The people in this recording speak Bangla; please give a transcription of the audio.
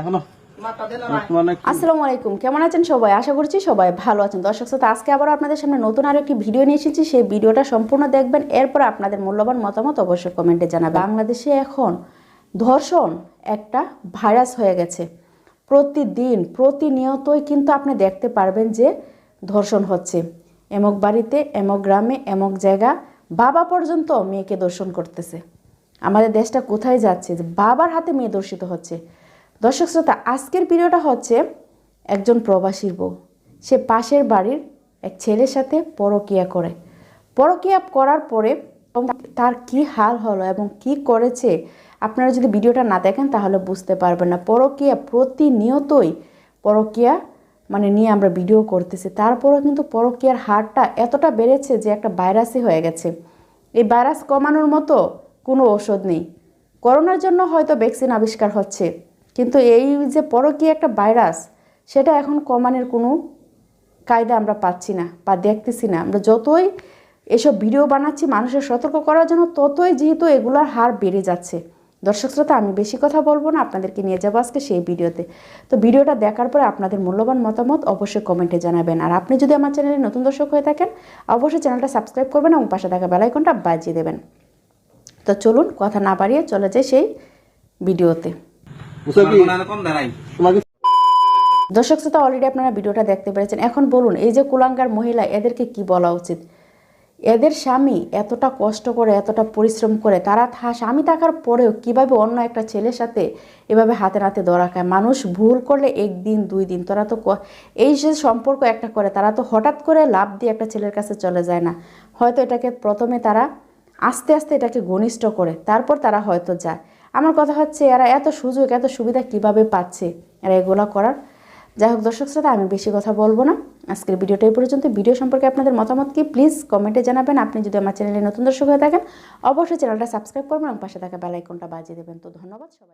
এখনও? আসসালামু আলাইকুম কেমন আছেন সবাই? আশা করছি সবাই ভালো আছেন। দর্শক শ্রোতা আজকে আবার আপনাদের সামনে নতুন আরও একটি ভিডিও নিয়ে এসেছি। সেই ভিডিওটা সম্পূর্ণ দেখবেন এরপর আপনাদের মূল্যবান মতামত অবশ্যই কমেন্টে জানাবেন। বাংলাদেশে এখন ধর্ষণ একটা ভাইরাস হয়ে গেছে। প্রতিদিন প্রতিনিয়তই কিন্তু আপনি দেখতে পারবেন যে ধর্ষণ হচ্ছে। এমক বাড়িতে এমক গ্রামে এমক জায়গা বাবা পর্যন্ত মেয়েকে দর্শন করতেছে। আমাদের দেশটা কোথায় যাচ্ছে? যে বাবার হাতে মেয়ে দর্শিত হচ্ছে। দর্শক শ্রোতা, আজকের ভিডিওটা হচ্ছে একজন প্রবাসীর বউ। সে পাশের বাড়ির এক ছেলের সাথে পরকিয়া করে। পরকিয়া করার পরে তার কি হাল হলো এবং কি করেছে, আপনারা যদি ভিডিওটা না দেখেন তাহলে বুঝতে পারবেন না। পরকিয়া প্রতিনিয়তই পরকিয়া মানে নিয়ে আমরা ভিডিও করতেছি। তারপরেও কিন্তু পরকিয়ার হারটা এতটা বেড়েছে যে একটা ভাইরাসই হয়ে গেছে। এই ভাইরাস কমানোর মতো কোনো ওষুধ নেই। করোনার জন্য হয়তো ভ্যাকসিন আবিষ্কার হচ্ছে, কিন্তু এই যে পরকীয় একটা ভাইরাস, সেটা এখন কমানোর কোনো কায়দা আমরা পাচ্ছি না বা দেখতেছি না। আমরা যতই এসব ভিডিও বানাচ্ছি, মানুষের সতর্ক করার জন্য ততই যেহেতু এগুলোর হার বেড়ে যাচ্ছে। দর্শক শ্রোতা, আমি বেশি কথা বলব না, আপনাদেরকে নিয়ে যাব আজকে সেই ভিডিওতে। তো ভিডিওটা দেখার পরে আপনাদের মূল্যবান মতামত অবশ্যই কমেন্টে জানাবেন। আর আপনি যদি আমার চ্যানেলে নতুন দর্শক হয়ে থাকেন, অবশ্যই চ্যানেলটা সাবস্ক্রাইব করবেন এবং পাশে থাকা বেলাইকনটা বাজিয়ে দেবেন। তো চলুন কথা না বাড়িয়ে চলে যাই সেই ভিডিওতে। দর্শক শ্রোতা অলরেডি আপনারা ভিডিওটা দেখতে পেরেছেন। এখন বলুন এই যে কুলাঙ্গার মহিলা এদেরকে কি বলা উচিত? এদের স্বামী এতটা কষ্ট করে এতটা পরিশ্রম করে তারা থা- স্বামী থাকার পরেও কীভাবে অন্য একটা ছেলের সাথে এভাবে হাতে নাতে ধরা খায়? মানুষ ভুল করলে একদিন দুই দিন তারা তো এই যে সম্পর্ক একটা করে তারা তো হঠাৎ করে লাভ দিয়ে একটা ছেলের কাছে চলে যায় না। হয়তো এটাকে প্রথমে তারা আস্তে আস্তে এটাকে ঘনিষ্ঠ করে, তারপর তারা হয়তো যায়। আমার কথা হচ্ছে, এরা এত সুযোগ, এত সুবিধা কীভাবে পাচ্ছে? এরা এগুলো করার। যাই হোক, দর্শক শ্রোতা, আমি বেশি কথা বলব না। আজকের ভিডিওটা এই পর্যন্ত। ভিডিও সম্পর্কে আপনাদের মতামত কি? প্লিজ কমেন্টে জানাবেন। আপনি যদি আমার চ্যানেলে নতুন দর্শক হয়ে থাকেন, অবশ্যই চ্যানেলটা সাবস্ক্রাইব করবেন এবং পাশে থাকা বেলাইকনটা বাজিয়ে দেবেন। তো ধন্যবাদ সবাই